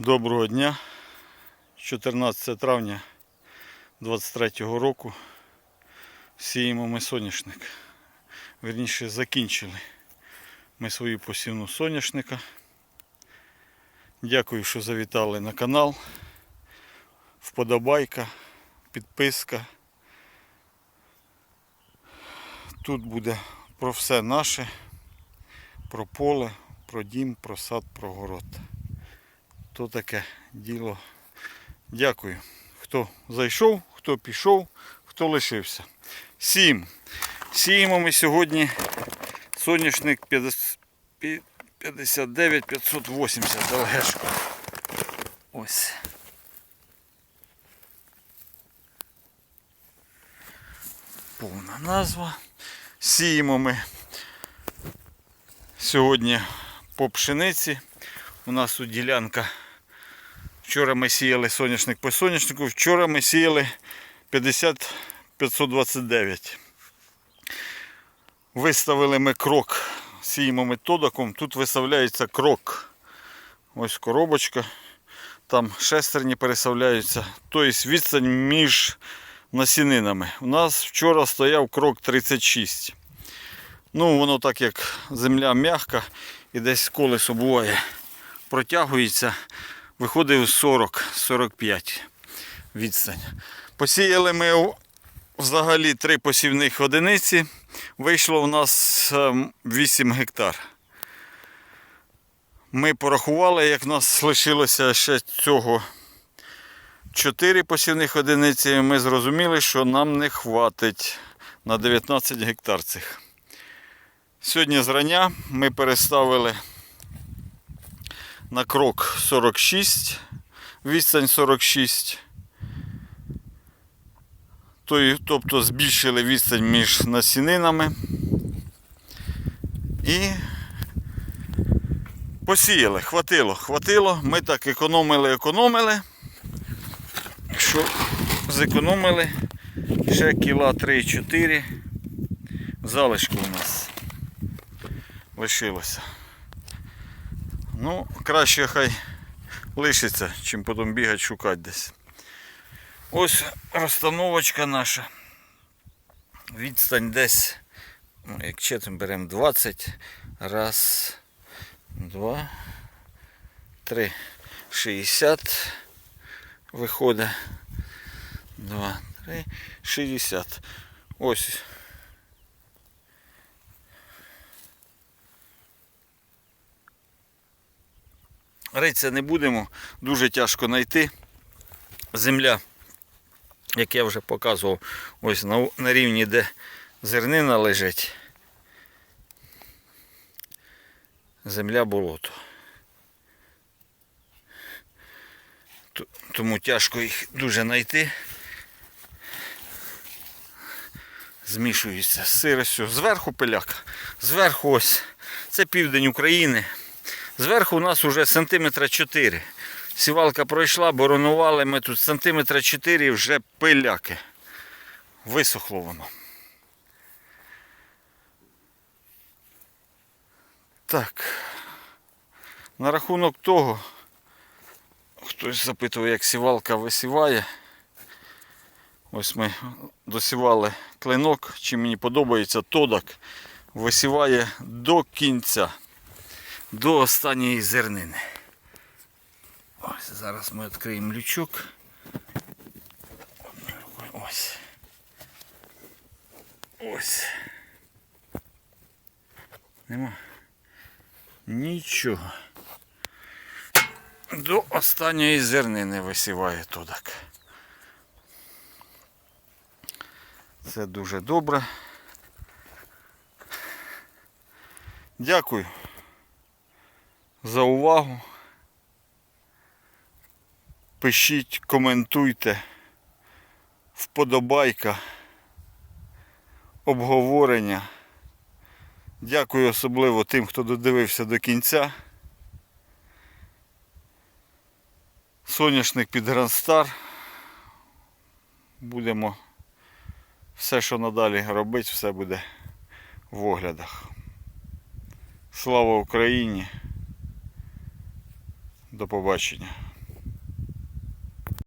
Доброго дня. 14 травня 23 року. Сіємо ми соняшник. Вірніше закінчили ми свою посівну соняшника. Дякую, що завітали на канал. Вподобайка, підписка. Тут буде про все наше, про поле, про дім, про сад, про город. То таке діло. Дякую. Хто зайшов, хто пішов, хто лишився. Сім. Сіємо ми сьогодні соняшник 59 580 ЛГшку. Ось. Повна назва. Сіємо ми сьогодні по пшениці. У нас тут ділянка. Вчора ми сіяли соняшник по соняшнику, вчора ми сіяли 50 529. Виставили ми крок. Сіємо методиком. Тут виставляється крок. Ось коробочка. Там шестерні переставляються. Тобто відстань між насінинами. У нас вчора стояв крок 36. Ну, воно так як земля м'яка і десь колесо буває протягується, виходить 40-45 відстань. Посіяли ми взагалі три посівних одиниці. Вийшло в нас ем, 8 гектар. Ми порахували, як в нас лишилося ще цього 4 посівних одиниці, ми зрозуміли, що нам не хватить на 19 гектар цих. Сьогодні зрання ми переставили на крок 46, відстань 46. Тобто збільшили відстань між насінинами і посіяли, хватило, хватило. Ми так економили, економили. Що зекономили ще кіла 3-4 залишку у нас лишилося. Ну, краще хай лишиться, чим потім бігати шукати десь. Ось розстановочка наша. Відстань десь, ну, як чесно беремо 20. Раз, два, три. 60 виходить. Два, три, 60. Ось. Риться не будемо, дуже тяжко знайти. Земля, як я вже показував, ось на, на рівні, де зернина лежить. Земля болото. Тому тяжко їх дуже знайти. Змішуються з сиростю. Зверху пиляк. Зверху ось. Це південь України. Зверху у нас вже сантиметра 4. Сівалка пройшла, боронували ми тут сантиметра 4 і вже пиляки. Висохло воно. Так. На рахунок того, хтось запитував, як сівалка висіває. Ось ми досівали клинок, чи мені подобається тодак, висіває до кінця до останньої зернини. Ось зараз ми відкриємо лючок. Ось. Ось. Нема. Нічого. До останньої зернини висіває тодак. Це дуже добре. Дякую за увагу. Пишіть, коментуйте, вподобайка, обговорення. Дякую особливо тим, хто додивився до кінця. Соняшник під Грандстар. Будемо все, що надалі робити, все буде в оглядах. Слава Україні! До побачення.